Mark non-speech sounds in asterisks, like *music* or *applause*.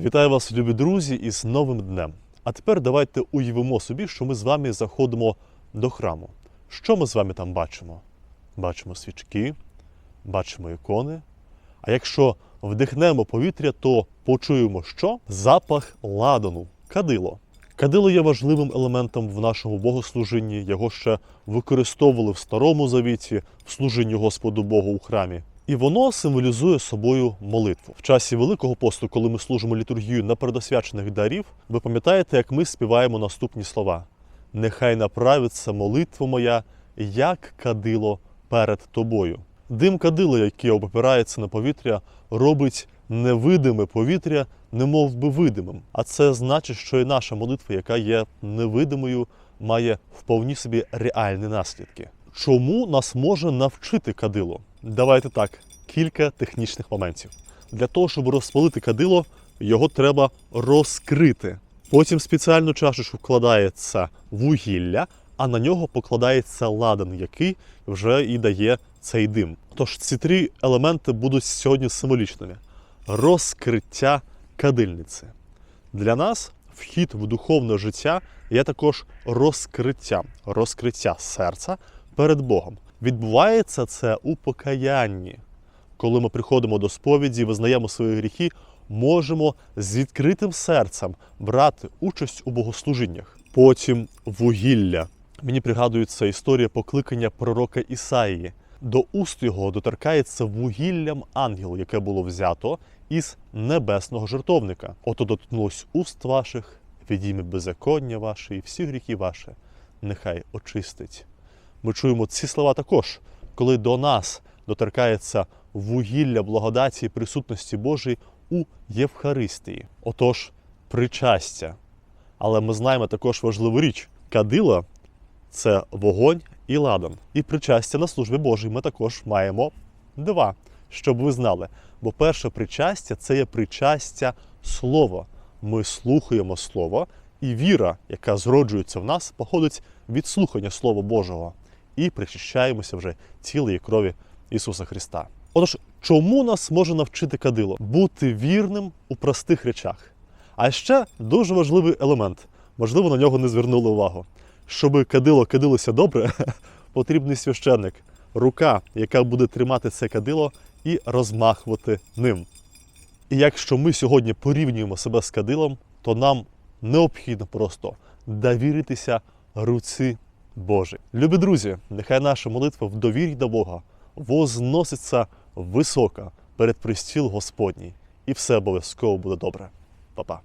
Вітаю вас, любі друзі, із новим днем. А тепер давайте уявимо собі, що ми з вами заходимо до храму. Що ми з вами там бачимо? Бачимо свічки, бачимо ікони. А якщо вдихнемо повітря, то почуємо що? Запах ладану, кадило. Кадило є важливим елементом в нашому богослужінні. Його ще використовували в Старому Завіті в служінні Господу Богу у храмі. І воно символізує собою молитву. В часі Великого посту, коли ми служимо літургію на передосвячених дарів, ви пам'ятаєте, як ми співаємо наступні слова: Нехай направиться молитва моя, як кадило перед тобою. Дим кадила, який опирається на повітря, робить невидиме повітря, немов би видимим. А це значить, що і наша молитва, яка є невидимою, має вповні собі реальні наслідки. Чому нас може навчити кадило? Давайте так, кілька технічних моментів. Для того, щоб розпалити кадило, його треба розкрити. Потім спеціальну чашечку вкладається вугілля, а на нього покладається ладан, який вже і дає цей дим. Тож ці три елементи будуть сьогодні символічними: розкриття кадильниці. Для нас вхід в духовне життя є також розкриттям, розкриття серця перед Богом. Відбувається це у покаянні. Коли ми приходимо до сповіді, визнаємо свої гріхи, можемо з відкритим серцем брати участь у богослужіннях. Потім вугілля. Мені пригадується історія покликання пророка Ісаїї. До уст його доторкається вугіллям ангел, яке було взято із небесного жертовника. Ото доткнулось уст ваших, відійме беззаконня ваше і всі гріхи ваші, нехай очистить. Ми чуємо ці слова також, коли до нас доторкається вугілля благодаті присутності Божої у Євхаристії. Отож, причастя. Але ми знаємо також важливу річ: кадило це вогонь і ладан. І причастя на службі Божій ми також маємо два, щоб ви знали. Бо перше причастя це є причастя слова. Ми слухаємо Слово, і віра, яка зроджується в нас, походить від слухання Слова Божого і причащаємося вже цілої крові Ісуса Христа. Отож, чому нас може навчити кадило? Бути вірним у простих речах. А ще дуже важливий елемент, можливо, на нього не звернули увагу. Щоб кадило кадилося добре, *laughs* потрібний священник, рука, яка буде тримати це кадило і розмахувати ним. І якщо ми сьогодні порівнюємо себе з кадилом, то нам необхідно просто довіритися руці Божій. Любі друзі, нехай наша молитва в довірі до Бога возноситься високо перед пристіл Господній, і все обов'язково буде добре. Па-па.